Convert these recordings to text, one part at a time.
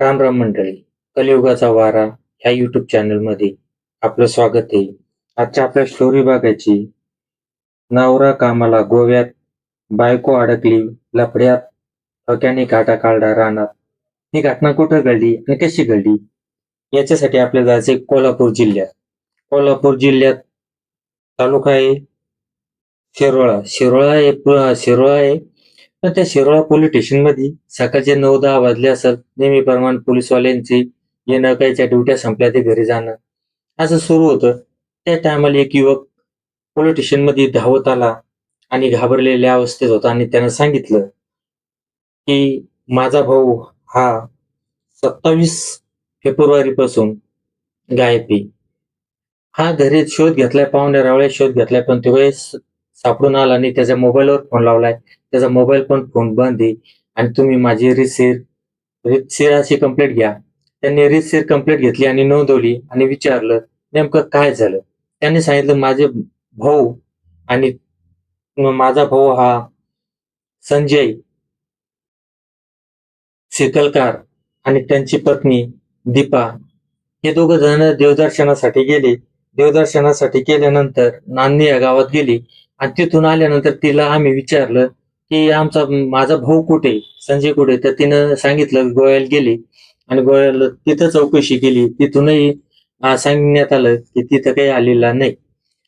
राम राम मंडळी कलियुगाचा वारा ह्या युट्यूब चॅनलमध्ये आपलं स्वागत आहे. आजच्या आपल्या स्टोरी बघायची नवरा कामाला गोव्यात बायको अडकली लफड्यात हक्याने काटा काढला रानात. ही घटना कुठं घडली आणि कशी घडली? याच्यासाठी आपल्याला जायचे कोल्हापूर जिल्ह्यात. कोल्हापूर जिल्ह्यात तालुका आहे शिरोळा. शिरोळा आहे शिरोळा आहे तर त्या शिरोळा पोलीस स्टेशनमध्ये सकाळचे नऊ दहा वाजले असत नेहमीप्रमाणे पोलीसवाल्यांचे येणं काहीच्या ड्युट्या संपल्या ते घरी जाणं. असं सुरू होतं. त्या टायमाला एक युवक पोलीस स्टेशनमध्ये धावत आला आणि घाबरलेल्या अवस्थेत होता आणि त्यानं सांगितलं की माझा भाऊ हा सत्तावीस फेब्रुवारी पासून गायब आहे. हा घरी शोध घेतलाय पाहुण्या रावळ्या शोध घेतलाय पण तो वेळेस सापडून आला आणि त्याच्या मोबाईलवर फोन लावलाय. त्याचा मोबाईल पण फोन बंद आहे. आणि तुम्ही माझी रितसीर रितसीर अशी कंप्लेंट घ्या. त्यांनी रितसीर कंप्लेंट घेतली आणि नोंदवली आणि विचारलं नेमकं काय झालं? त्यांनी सांगितलं माझे भाऊ आणि माझा भाऊ हा संजय शिकलकार आणि त्यांची पत्नी दीपा हे दोघं जण देवदर्शनासाठी गेले. देवदर्शनासाठी गेल्यानंतर नांदी या गावात गेली. आणि तिथून आल्यानंतर तिला आम्ही विचारलं की आमचा माझा भाऊ कुठे संजय कुठे तर तिनं सांगितलं गोव्याला गेली. आणि गोव्याला तिथं चौकशी केली. तिथूनही सांगण्यात आलं की तिथं काही आलेला नाही.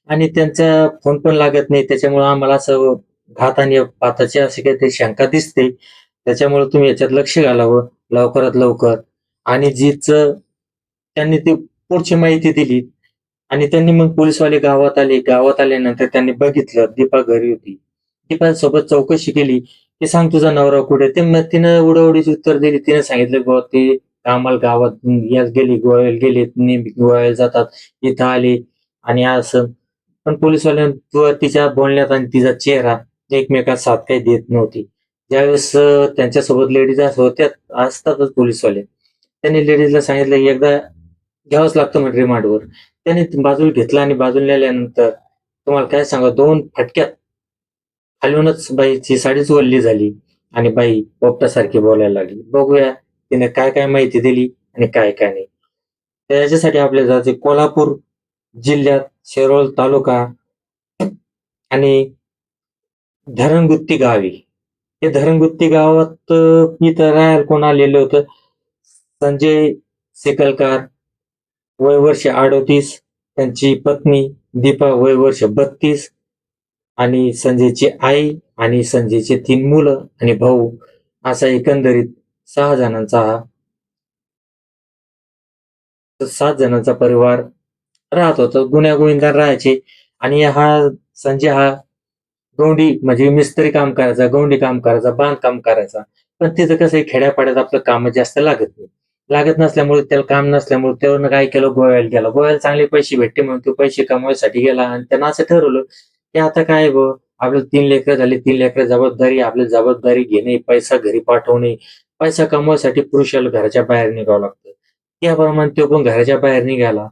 आणि त्यांचा फोन पण लागत नाही. त्याच्यामुळे आम्हाला असं घात आणि पाताची अशी काही शंका दिसते. त्याच्यामुळे तुम्ही याच्यात लक्ष घालावं. लवकरात लवकर. आणि जीच त्यांनी ती पुढची माहिती दिली. आणि त्यांनी मग पोलीसवाले गावात आले. गावात आल्यानंतर त्यांनी बघितलं. दीपा घरी होती. दीपा सोबत चौकशी केली. की सांग तुझा नवरा कुठे? ते मग तिनं उडवडीची उत्तर दिली. तिने सांगितलं गो ते कामाला गावात याच गेली गोव्याला गेले नेहमी गोव्याला जातात इथं आले आणि असं. पण पोलीसवाल्यां तिच्या बोलण्यात आणि तिचा चेहरा एकमेकात साथ काही देत नव्हती. ज्यावेळेस त्यांच्यासोबत लेडीज होत्या असतातच पोलिसवाले. त्यांनी लेडीजला सांगितलं एकदा घ्यावंच लागतं म्हणजे रिमांडवर त्यांनी बाजूला घेतला आणि बाजूला नेल्यानंतर तुम्हाला काय सांगा दोन फटक्यात खालूनच बाईची साडीच वल्ली झाली आणि बाई पोपटासारखी बोलायला लागली. बघूया तिने काय काय माहिती दिली आणि काय काय नाही. त्याच्यासाठी आपल्या जायचे कोल्हापूर जिल्ह्यात शिरोळ तालुका आणि धरणगुत्ती गावी हे धरणगुत्ती गावात मी तर राहायला कोण आलेलं होतं? संजय सेकलकार वय वर्ष अडोतीस त्यांची पत्नी दीपा वय वर्ष बत्तीस आणि संजयची आई आणि संजयचे तीन मुलं आणि भाऊ असा एकंदरीत सहा जणांचा हा सात जणांचा परिवार राहत होता. गुन्ह्या गोविंदात राहायचे आणि हा संजय हा गौंडी म्हणजे मिस्त्री काम करायचा गौंडी काम करायचा बांधकाम करायचा. पण तिथं कसं आहे खेड्यापाड्यात आपलं काम जास्त लागत नाही. लागत नसल्यामुळे त्याला काम नसल्यामुळे त्यावरनं काय केलं? गोव्याला गेला. गोव्याला चांगले पैसे भेटते म्हणून तो पैसे कमवायसाठी गेला आणि त्यानं असं ठरवलं ते आता काय ब आपल्याला तीन लेकरं झाली तीन लेकरं जबाबदारी आपली जबाबदारी घेणे पैसा घरी पाठवणे पैसा कमवायसाठी पुरुषाला घराच्या बाहेर निघावं लागतं. त्याप्रमाणे तो पण घराच्या बाहेर निघाला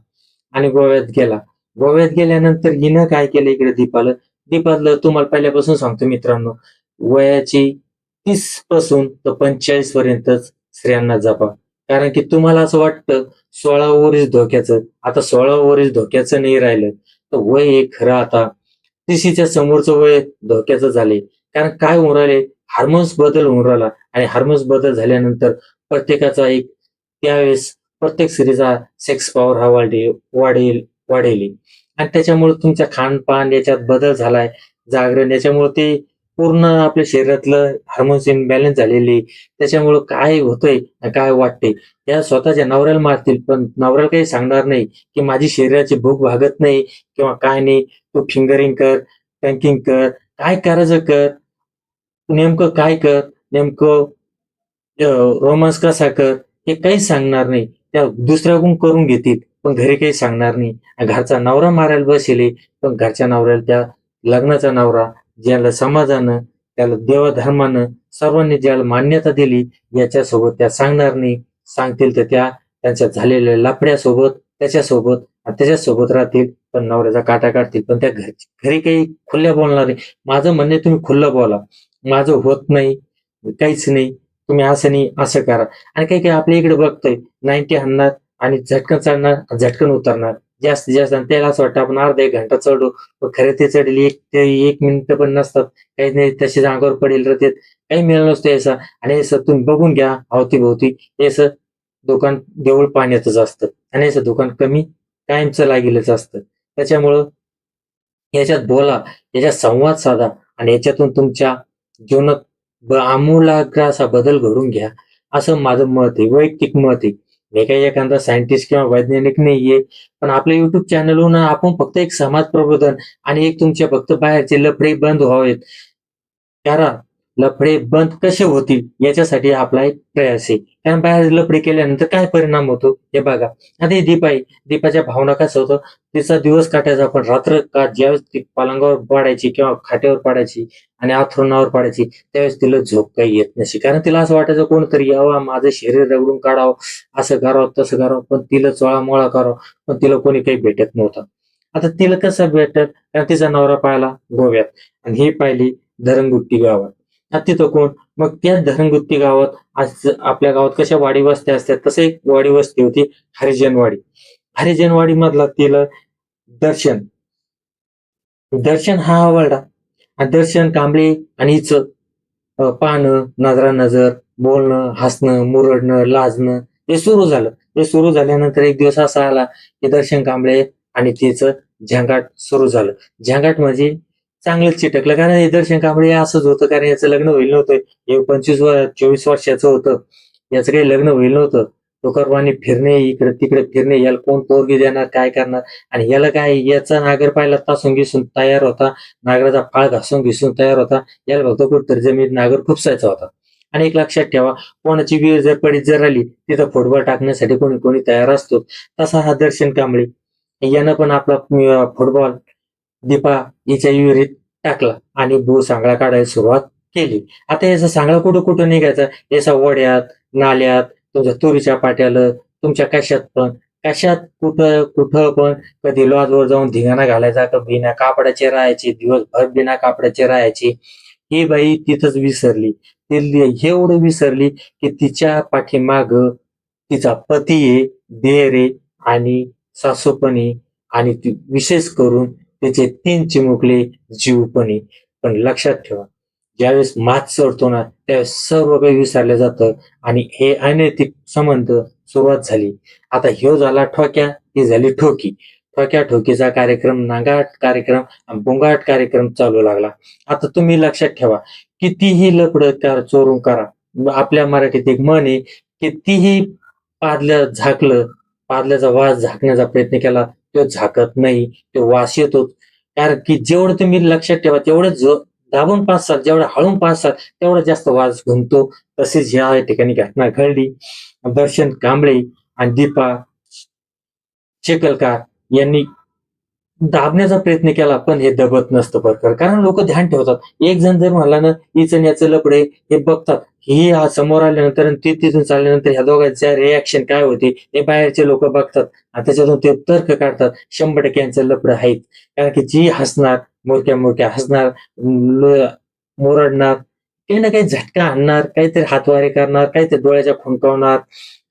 आणि गोव्यात गेला. गोव्यात गेल्यानंतर हिनं काय केलं इकडे दीपाला? दीपातलं तुम्हाला पहिल्यापासून सांगतो मित्रांनो वयाची तीसपासून तर पंचेचाळीस पर्यंतच स्त्रियांना जपा. कारण की तुम्हाला असं वाटतं सोळा ओव्हरीज धोक्याचं. आता सोळा ओव्हरीज धोक्याचं नाही राहिलं. तर वय हे खरं आता तिशीच्या समोरचं वय धोक्याचं झाले. कारण काय होऊन राहिले? हार्मोन्स बदल होऊन राहिला. आणि हार्मोन्स बदल झाल्यानंतर प्रत्येकाचा एक त्यावेळेस प्रत्येक स्त्रीचा सेक्स पॉवर हा वाढेल वाढेल वाढेल. आणि त्याच्यामुळे तुमच्या खानपान याच्यात बदल झालाय जागरण. याच्यामुळे ते पूर्ण आपल्या शरीरातलं हार्मोन्स इनबॅलन्स झालेले. त्याच्यामुळं काय होतंय काय वाटते या स्वतःच्या नवऱ्याला मारतील. पण नवऱ्याला काही सांगणार नाही की माझी शरीराची भूक भागत नाही किंवा काय नाही. तू फिंगरिंग कर टँकिंग कर काय करायचं कर नेमकं काय कर नेमकं रोमांस कसा कर हे काहीच सांगणार नाही. त्या दुसऱ्याकडून करून घेतील पण घरी काही सांगणार नाही. घरचा नवरा मारायला बसेल पण घरच्या नवऱ्याला त्या लग्नाचा नवरा ज्याला समाजानं त्याला देवधर्मानं सर्वांनी ज्याला मान्यता दिली याच्यासोबत त्या सांगणार नाही. सांगतील तर त्या त्यांच्या झालेल्या लापड्यासोबत त्याच्यासोबत आणि त्याच्यासोबत राहतील पण नवऱ्याचा काटा काढतील. पण त्या घरी घरी काही खुल्या बोलणार नाही. माझं म्हणणे तुम्ही खुल्लं बोला. माझं होत नाही काहीच नाही. तुम्ही असं नाही असं करा. आणि काही काही आपल्या इकडे बघतोय नाईन्टी हाणणार आणि झटकन चढणार झटकन उतरणार. जास्तीत जास्त. आणि त्याला असं वाटतं आपण अर्धा एक घंटा चढू. पण खरे ते चढेल एक ते एक मिनिट पण नसतात. काही नाही तशीच अंगावर पडेल राहते काही मिळालं नसतं याचा. आणि असं तुम्ही बघून घ्या अवतीभोवती. हे सर दुकान देऊळ पाण्यातच असतं. आणि याचं दुकान कमी कायमचं लागेलच असतं. त्याच्यामुळं याच्यात बोला याच्यात संवाद साधा आणि याच्यातून तुमच्या जीवनात आमूलाग्र असा बदल घडून घ्या. असं माझं मत आहे वैयक्तिक मत आहे. मी काही एखादा सायंटिस्ट किंवा वैज्ञानिक नाहीये पण आपल्या युट्यूब चॅनलवरून आपण फक्त एक समाज प्रबोधन आणि एक तुमच्या फक्त बाहेरचे लफडे बंद व्हावेत. कारण लफडे बंद कसे होतील याच्यासाठी आपला एक प्रयास आहे. कारण बाहेर लफडे केल्यानंतर काय परिणाम होतो? हे बघा. आता ही दीप आहे. दीपाच्या भावना कसं होतं? तिचा दिवस काटायचा. पण रात्र का ज्यावेळेस ती पलंगावर पाडायची किंवा खाट्यावर पाडायची आणि आथरुणावर पाडायची त्यावेळेस तिला झोप काही येत नसे. कारण तिला असं वाटायचं कोणतरी यावं माझं शरीर रगडून काढावं असं करावं तसं करावं पण तिला चोळामोळा करावं पण तिला कोणी काही भेटत नव्हतं. आता तिला कसं भेटत? कारण तिचा नवरा पाहिला गोव्यात. आणि ही पाहिली धरणगुट्टी गावात. तिथं कोण? मग त्या धरणगुत्ती गावात आज आपल्या गावात कशा वाडी वस्त्या असतात तसं एक वाडी वस्ती होती हरिजनवाडी. हरिजनवाडी मधला तिला दर्शन. दर्शन हा आवडला. आणि दर्शन कांबळे आणि हिचं पाहणं नजरा नजर बोलणं हसणं मुरडणं लाजणं हे सुरू झालं. हे सुरू झाल्यानंतर एक दिवस असा आला की दर्शन कांबळे आणि तिचं झंगाट सुरू झालं. झंगाट म्हणजे चांगलंच चिटकलं. कारण हे दर्शन कांबळे असंच होतं. कारण याचं लग्न होईल नव्हतं. हे पंचवीस चोवीस वर्षाचं होतं. याचं काही लग्न होईल नव्हतं. लोकांनी फिरणे इकडे तिकडे फिरणे याला कोण पोरगी देणार काय करणार? आणि याला काय याचा नागर पाहिला तासून घिसून तयार होता. नागराचा पाळ घासून घिसून तयार होता. याला फक्त कुठतरी जमीन नागर खुपसायचा होता. आणि एक लक्षात ठेवा कोणाची वीर जर पडीत जर आली तिथं फुटबॉल टाकण्यासाठी कोणी कोणी तयार असतो. तसा हा दर्शन कांबळे. यानं पण आपला फुटबॉल दीपा हिच्या विहिरीत टाकला आणि भू सांगळा काढायला सुरुवात केली. आता याचा सांगळा कुठं कुठं निघायचा? याचा वड्यात नाल्यात तुमच्या तुरीच्या पाट्याला तुमच्या कशात पण. कशात कुठं कुठं पण. कधी लॉजवर जाऊन धिंगाणा घालायचा का बिना कापडाचे राहायचे? दिवसभर बिना कापडाचे राहायचे. ही बाई तिथंच विसरली. ती एवढं विसरली की तिच्या पाठीमाग तिचा पती आहे देर आहे आणि सासूपणी आणि ती विशेष करून त्याचे तीन चिमुकले जीवपणी. पण लक्षात ठेवा ज्यावेळेस मात चढतो ना त्यावेळेस सर्व काही विसरलं जातं आणि हे अनैतिक संबंध सुरुवात झाली. आता ह्यो झाला ठोक्या ही झाली ठोकी. ठोक्या ठोकीचा कार्यक्रम नागाट कार्यक्रम आणि बुंगाट कार्यक्रम चालू लागला. आता तुम्ही लक्षात ठेवा कितीही लपड त्या चोरून करा. आपल्या मराठीत एक म्हण आहे कितीही पादल्या झाकलं पादल्याचा वास झाकण्याचा प्रयत्न केला. तो झाकत नाही तो वास येतो. कारण की जेवढं तुम्ही लक्षात ठेवा तेवढं जो दाबून पाच जेवढं हळून पाच तेवढा जास्त वास घुमतो. तसेच ह्या ठिकाणी घटना घडली. दर्शन कांबळे आणि दीपा चेकलकार यांनी दाबण्याचा प्रयत्न केला पण हे दबत नसतं प्रकार. कारण लोक ध्यान ठेवतात. एक जण जर म्हणला ना हिच आणि याचं लपडे हे बघतात. ही हा समोर आल्यानंतर ते ती तिथून चालल्यानंतर ह्या दोघांच्या रिॲक्शन काय होते हे बाहेरचे लोक बघतात. आणि त्याच्यातून ते तर्क काढतात. शंभर टक्के यांचं लपड आहेत. कारण की जी हसणार मोरक्या मोरक्या हसणार मोरडणार काही ना काही झटका आणणार काहीतरी हातवारे करणार काहीतरी डोळ्याच्या खुंटवणार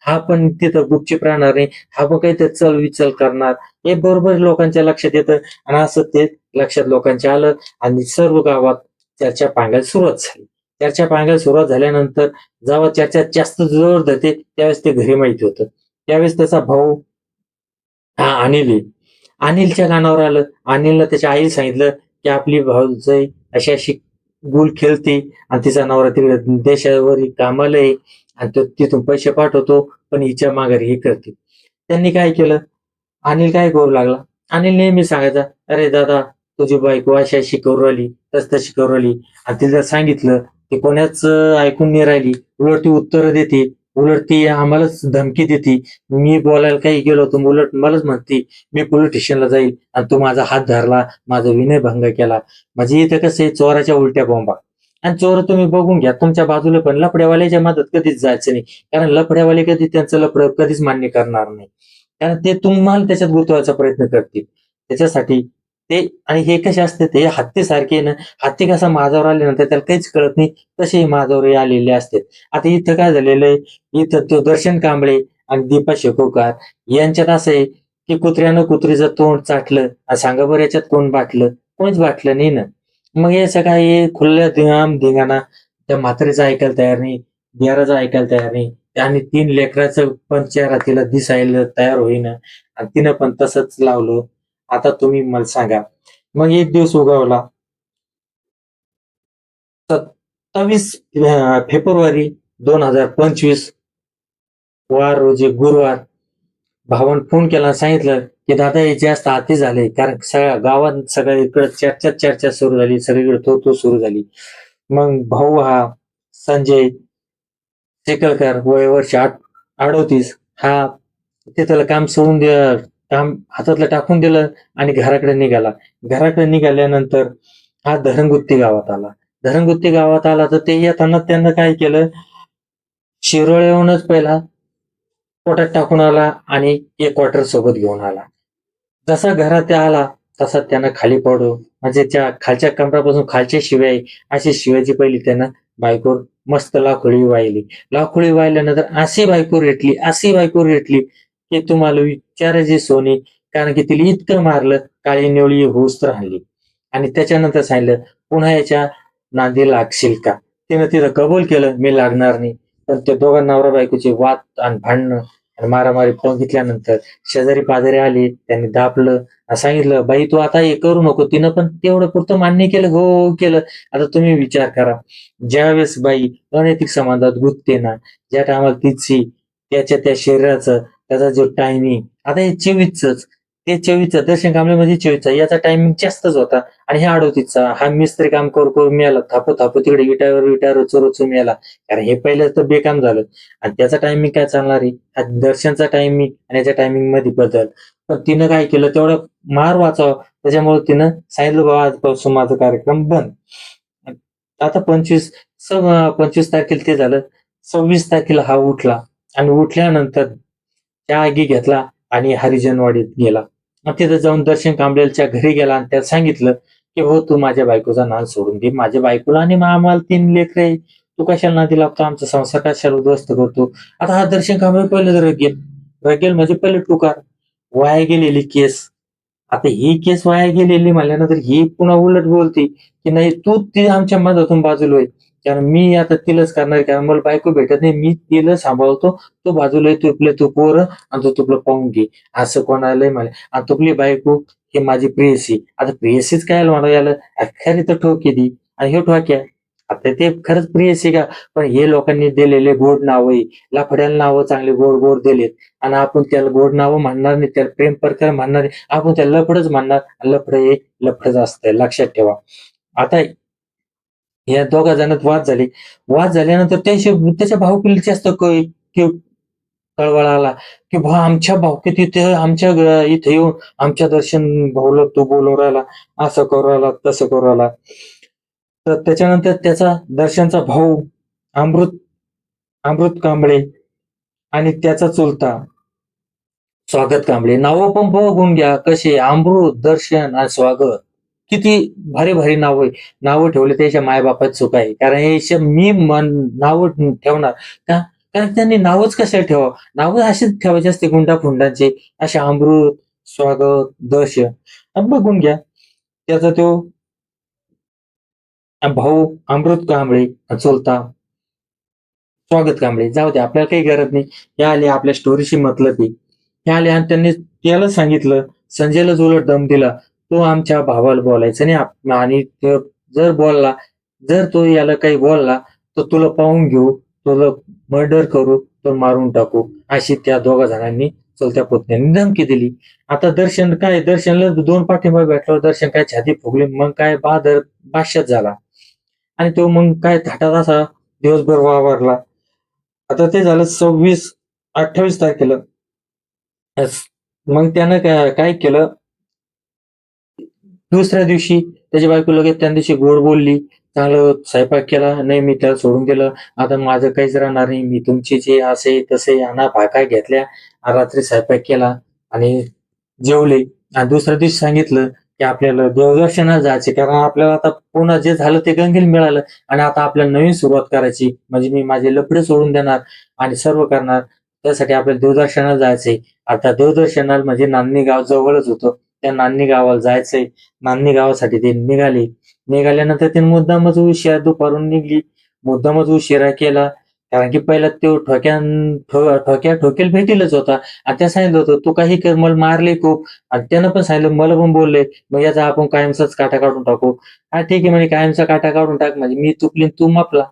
हा पण तिथं गुपचूप राहणार नाही. हा पण काहीतरी चल विचल करणार. हे बरोबर लोकांच्या लक्षात येतं. आणि असं ते लक्षात लोकांच्या आलं आणि सर्व गावात चर्चा पांगायला सुरुवात झाली. चर्चा पांगायला सुरुवात झाल्यानंतर जेव्हा चर्चा जास्त जोर धरते त्यावेळेस ते घरी माहिती होतं. त्यावेळेस त्याचा भाऊ हा अनिल आहे. अनिलच्या कानावर आलं. अनिलला त्याच्या आईला सांगितलं की आपली भाऊजाई अशी अशी गुल खेळते आणि तिचा नवरा तिकडे देशावर कामाला आहे. आणि तो तिथून पैसे पाठवतो पण हिच्या माघारी हे करते. त्यांनी काय केलं? अनिल काय करू लागला? अनिल नेहमी सांगायचा अरे दादा तुझी बायको अशा अशी करू राहिली तस तशी करू राहिली. आणि तिला सांगितलं की कोणाच ऐकून नाही राहिली उलट ती उत्तरं देते उलट ती आम्हालाच धमकी देते मी बोलायला काही गेलो तर उलट मलाच म्हणते मी पोलीस स्टेशनला जाईल आणि तू माझा हात धरला माझा विनय भंग केला. म्हणजे इथं कसं आहे चोराच्या उलट्या बॉम्बा आणि चोर तुम्ही बघून घ्या. तुमच्या बाजूला पण लफड्यावाल्याच्या मदत कधीच जायचं नाही. कारण लफड्यावाले कधी त्यांचं लफड कधीच मान्य करणार नाही. कारण ते तुम्हाला त्याच्यात गुंतवायचा प्रयत्न करतील. त्याच्यासाठी ते आणि हे कसे असते ते हत्ती सारखे ना. हत्ती कसा माझावर आल्यानंतर त्याला काहीच कळत नाही. तसे माझावर आलेले असते आता इथं काय झालेलं आहे? इथं तो दर्शन कांबळे आणि दीपा शेकोकार यांच्यात असं आहे की कुत्र्यानं कुत्रीचं तोंड चाटलं. आणि सांगा बरं याच्यात कोण बाटलं? कोणीच बाटलं नाही ना. मग हे सगळं खुल्ल्या धिंगाम धिंगाणा त्या म्हातारीचा ऐकायला तयार नाही बिहाराचा ऐकायला तयार नाही. आणि तीन लेकराचं पण चेहरा तिला दिसायला तयार होईना. आणि तिनं पण तसंच लावलं. आता तुम्ही मला सांगा. मग एक दिवस उगवला. सत्तावीस फेब्रुवारी दोन हजार पंचवीस वार रोजी गुरुवार. भावान फोन केला सांगितलं की दादा हे जास्त हाती झाले कारण सगळ्या गावात सगळ्या इकडं चर्चा चर्चा सुरू झाली सगळीकडे तो तो सुरू झाली. मग भाऊ हा संजय शेकलकर वय वर्ष आठ अडोतीस हा ते त्याला काम सोडून दे काम हातातलं टाकून दिलं आणि घराकडे निघाला. घराकडे निघाल्यानंतर हा धरणगुत्ती गावात आला. धरणगुत्ती गावात आला तर ते येताना त्यांना काय केलं शिरोळ येऊनच पहिला पोटात टाकून आला आणि एक क्वार्टर सोबत घेऊन आला. जसा घरात आला तसा त्यानं खाली पडू. म्हणजे त्या खालच्या कमरापासून खालच्या शिवाय अशी शिवायची पहिली त्यानं बायकोर मस्त लाखोळी वाहिली. लाखोळी वाहिल्यानंतर अशी बायको रेटली अशी बायको रेटली की तुम्हाला विचारायची सोनी. कारण की तिला इतकं मारलं काळी निवळी होऊस तर आणि त्याच्यानंतर सांगितलं पुन्हा याच्या नांदी लागशील का? तिनं तिथं कबूल केलं मी लागणार नाही. पण त्या दोघा नवरा बायकोचे वाद आणि भांडणं आणि मारामारी घेतल्यानंतर शेजारी पाजारी आले त्यांनी दापलं सांगितलं बाई तू आता हे करू नको. तिनं पण तेवढं पुरतं मान्य केलं हो हो केलं. आता तुम्ही विचार करा. ज्यावेळेस बाई अनैतिक समाजात गुंतते ना ज्या टायमाला तिची त्याच्या त्या शरीराचं त्याचा जो टायमिंग आता हे चोवीसच ते चोवीसचं दर्शन कामले म्हणजे चोवीसचा. याचा टायमिंग जास्तच होता. आणि ह्या अडवतीचा हा मिस्त्री काम करू करू मिळाला. थापू थापू तिकडे विटावर विटावर रोचू मिळाला. कारण हे पहिलं तर बेकाम झालं. आणि त्याचा टायमिंग काय चालणार आहे? हा दर्शनचा टायमिंग आणि याच्या टायमिंगमध्ये बदल. पण तिनं काय केलं? तेवढं मार वाचावं. त्याच्यामुळे तिनं सांगितलं बाबा आजपासून माझा कार्यक्रम बंद. आता पंचवीस स पंचवीस तारखेला ते झालं. सव्वीस तारखेला हा उठला. आणि उठल्यानंतर त्या आगी घेतला. आणि हरिजनवाडीत गेला. तिथं जाऊन दर्शन कांबळेलच्या घरी गेला आणि त्याला सांगितलं की हो तू माझ्या बायकोचा नाद सोडून दे. माझ्या बायकोला आणि आम्हाला तीन लेकरे आहे. तू कशाला नादी लागतो आमचा संसार कशाला उद्ध्वस्त करतो? आता हा दर्शन कांबळे पहिले रगेल. रगेल म्हणजे पहिले टुकार. वाया गेलेली केस. आता ही केस वाया गेलेली म्हणल्यानंतर ही पुन्हा उलट बोलते की नाही तू ती आमच्या मधातून बाजूला कारण मी आता तिलाच करणार आहे, कारण मला बायको भेटत नाही. मी तिला सांभाळतो. तो बाजूला तुपले तू पोर आणि तू तुपलं पाहून घे. असं कोणाला मला आणि तुपली बायको हे माझी प्रेयसी. आता प्रेयसीच काय म्हणा याला? खरी तर ठोकी दी आणि हे ठोक्या आता ते खरंच प्रेयसी का? पण हे लोकांनी दिलेले गोड नाव आहे. लाफड्याला नावं चांगले गोड गोड दिलेत. आणि आपण त्याला गोड नावं म्हणणार नाही. त्याला प्रेम प्रकार म्हणणार नाही. आपण त्याला लफडच म्हणणार. लफड हे लफडच असतंय. लक्षात ठेवा. आता या दोघा जणात वाद झाले. वाद झाल्यानंतर त्याच्या त्याच्या भाऊकीला जास्त क- कळवळ आला की भाऊ आमच्या भाऊकीत इथे आमच्या इथे येऊन आमच्या दर्शन भाऊला तू बोलवून राहिला असं करू राहिला तसं करू राहिला. तर त्याच्यानंतर त्याचा दर्शनचा भाऊ अमृत अमृत कांबळे आणि त्याचा चुलता स्वागत कांबळे. नावं पण बघून घ्या कसे अमृत दर्शन आणि स्वागत. किती भारी भारी नाव आहे. नावं ठेवले त्याच्या मायबापात चुक आहे. कारण हे मी मन नावं ठेवणार का? कारण त्यांनी नावच कशा ठेवा नावं अशीच ठेवायचे असते गुंडाफुंडांचे असे अमृत स्वागत दश बघून घ्या. त्याचा तो भाऊ अमृत कांबळे चोलता. स्वागत कांबळे. जाऊ दे आपल्याला काही गरज नाही. हे आले आपल्या स्टोरीशी मतलब ते हे आले आणि त्यांनी त्याला सांगितलं संजयला उलट दम दिला. तो आमच्या भावाला बोलायचा नाही आणि जर बोलला जर तो याला काही बोलला तर तुला पाहून घेऊ तुला मर्डर करू तो मारून टाकू. अशी त्या दोघा जणांनी चलत्या पुतण्याने धमकी दिली. आता दर्शन काय दर्शनला दोन पाठिंबा भेटल्यावर दर्शन काय छाती फुगली मग काय बादर बादशात झाला. आणि तो मग काय थाटात असा दिवसभर वावरला. आता ते झालं सव्वीस अठ्ठावीस तारखेला. मग त्यानं काय काय केलं? दुसऱ्या दिवशी त्याची बायको लगेच त्या दिवशी गोड बोलली. चांगलं स्वयंपाक केला. नाही मी त्याला सोडून दिलं. आता माझं काहीच राहणार नाही. मी तुमचे जे असे तसे यांना भाका घेतल्या. रात्री स्वयंपाक केला आणि जेवले. आणि दुसऱ्या दिवशी सांगितलं की आपल्याला देवदर्शनाला जायचे कारण आपल्याला आता पुन्हा जे झालं ते गंगेल मिळालं. आणि आता आपल्याला नवीन सुरुवात करायची. म्हणजे मी माझे लपडे सोडून देणार आणि सर्व करणार. त्यासाठी आपल्याला देवदर्शनाला जायचे आता देवदर्शनाला म्हणजे नांदणी गाव जवळच होतं. त्या नान्नी गावाला जायचंय. नान्नी गावासाठी ते निघाले. निघाल्यानंतर ते मुद्दामच उशिरा दुपारून निघली. मुद्दामच उशिरा केला. कारण की पहिला तो ठोक्यान ठोक्या ठोकेल भेटीलच होता. आणि त्या सांगितलं होतं तू काही कर मला मारले खूप. आणि त्यानं पण सांगितलं मला पण बोलले मग याचा आपण कायमचाच काटा काढून टाकू. हा ठीक आहे म्हणजे कायमचा काटा काढून टाक. म्हणजे मी चुकली तू मापला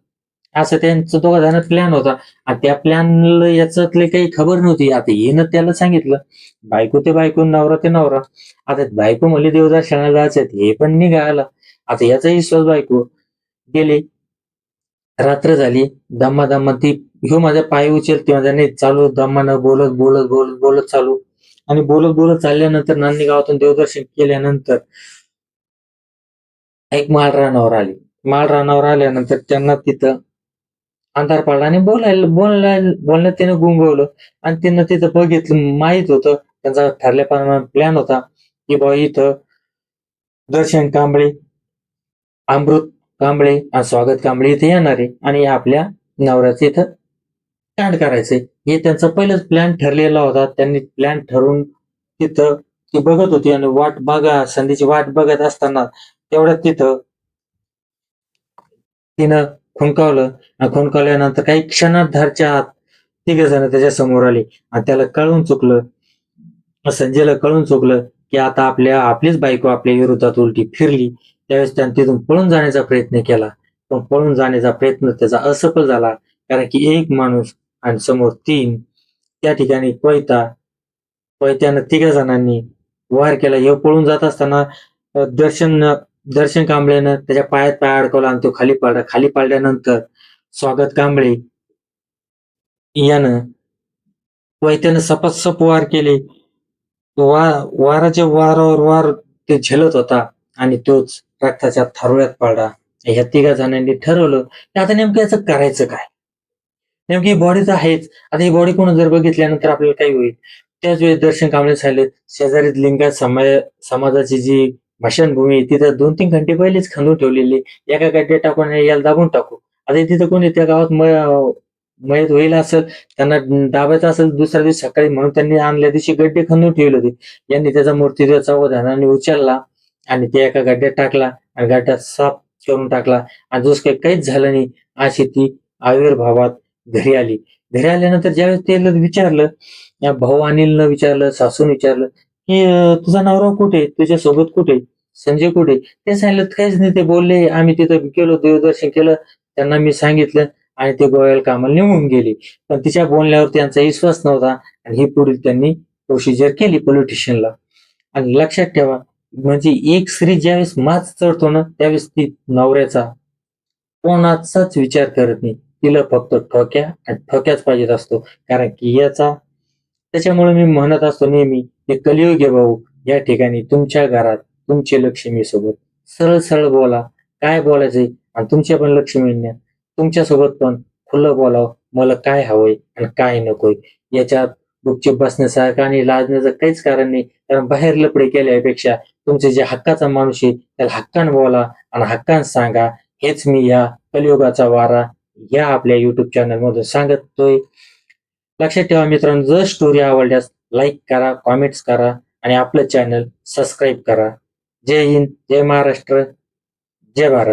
असं त्यांचं दोघा जण प्लॅन होता. आणि त्या प्लॅन याच्यातले काही खबर नव्हती. आता येणं त्याला सांगितलं बायको ते बायको नवरा ते नवरा. आता बायको म्हणली देवदर्शनाला जायचं हे पण निघाला. आता याचा विश्वास बायको गेले. रात्र झाली. दम्मा दम्मा ती ह्यो माझ्या पाय उचलते. माझ्या नाही चालू दम्मानं बोलत बोलत बोलत बोलत चालू. आणि बोलत बोलत चालल्यानंतर नांदी गावातून देवदर्शन केल्यानंतर एक माळ रानावर आली. माळ रानावर आल्यानंतर त्यांना तिथं अंधार पडला आणि बोलायला बोलायला बोलण्यात त्यानं गुंगवलं. आणि त्यांना तिथं बघितलं माहीत होतं त्यांचा ठरल्याप्रमाणे प्लॅन होता की बा इथं दर्शन कांबळे अमृत कांबळे आणि स्वागत कांबळे इथे येणार आहे आणि आपल्या नवऱ्याचं इथं स्टँड करायचंय हे त्यांचा पहिलाच प्लॅन ठरलेला होता. त्यांनी प्लॅन ठरवून तिथं ती बघत होती आणि वाट बघा संधीची वाट बघत असताना तेवढ्यात तिथं तिनं खुणकावलं खुणकावल्यानंतर काही क्षणात धारच्या आत तिघ जण त्याच्यासमोर आले. आणि त्याला कळून चुकलं संजयला कळून चुकलं की आता आपल्या आपलीच बायको आपल्या विरोधात उलटी फिरली. त्यावेळेस त्याने तिथून पळून जाण्याचा प्रयत्न केला. पण पळून जाण्याचा प्रयत्न त्याचा असफल झाला. कारण की एक माणूस आणि समोर तीन. त्या ठिकाणी कोयता कोयत्यानं तिघा जणांनी वार केला. हे पळून जात असताना दर्शन दर्शन कांबळेनं त्याच्या पायात पाय अडकवला आणि तो खाली पडला. खाली पडल्यानंतर स्वागत कांबळे यानं कोयत्यानं सपासप वार केले. वा वाराच्या वारावर वार ते झेलत होता आणि तोच रक्ताच्या थारुळ्यात पडला. ह्या तिघा जणांनी ठरवलं की आता नेमकं याचं करायचं काय? नेमकी बॉडी तर आहेच. आता ही बॉडी कोण जर बघितल्यानंतर आपल्याला काय होईल? त्याच वेळेस दर्शन कांबळे झाले. शेजारीत लिंगायत समाज समाजाची जी भाषणभूमी तिथं दोन तीन घंटे पहिलेच खांदून ठेवलेली. एका गड्ड्यात टाकून याला दाबून टाकू. आता तिथं कोणी त्या गावात मयत होईल असेल त्यांना दाबायचं असेल दुसऱ्या दिवशी सकाळी म्हणून त्यांनी आणल्या दिवशी गड्डे खंदून ठेवले होते. यांनी त्याचा मूर्ती सावधानाने उचलला आणि ते एका गड्ड्यात टाकला आणि गड्ड्यात साफ करून टाकला. आणि जस काही काहीच झालं नाही. अशी ती आविर्भावात घरी आली. घरी आल्यानंतर ज्यावेळेस त्याला विचारलं या भाऊ अनिलनं विचारलं सासून विचारलं की तुझा नवरा कुठे? तुझ्या सोबत कुठे? संजय कुठे? ते सांगितलं काहीच नाही. ते बोलले आम्ही तिथं गेलो देवदर्शन केलं. त्यांना मी सांगितलं आणि ते गोव्याला कामाला निघून गेले. पण तिच्या बोलण्यावर त्यांचा विश्वास नव्हता आणि ही पुढील त्यांनी प्रोसिजर केली पोलिटिशियनला आणि लक्षात ठेवा म्हणजे एक स्त्री ज्यावेळेस माच चढतो ना त्यावेळेस ती नवऱ्याचा कोणाचाच विचार करत नाही. तिला फक्त ठोक्या आणि ठोक्याच पाहिजेत असतो. कारण की याचा त्याच्यामुळे मी म्हणत असतो नेहमी हे कलियुग आहे भाऊ. या ठिकाणी तुमच्या घरात तुमची लक्ष्मी सोबत सरळ सरळ बोला. काय बोलायचंय? आणि तुमच्या पण लक्ष्मींना तुमच्यासोबत पण खुलं बोलावं. मला काय हवंय आणि काय नकोय. याच्यात गुपचूप बसण्यासारखं आणि लाजण्याचं काहीच कारण नाही. कारण बाहेर लपडे केल्यापेक्षा तुमचे जे हक्काचा माणूस आहे त्याला हक्कान बोला आणि हक्कान सांगा. हेच मी या कलियुगाचा वारा या आपल्या युट्यूब चॅनल मधून सांगतोय. लक्षात ठेवा मित्रांनो जर स्टोरी आवडल्यास लाईक करा कॉमेंट्स करा आणि आपलं चॅनल सबस्क्राईब करा. जय हिंद जय महाराष्ट्र जय भारत.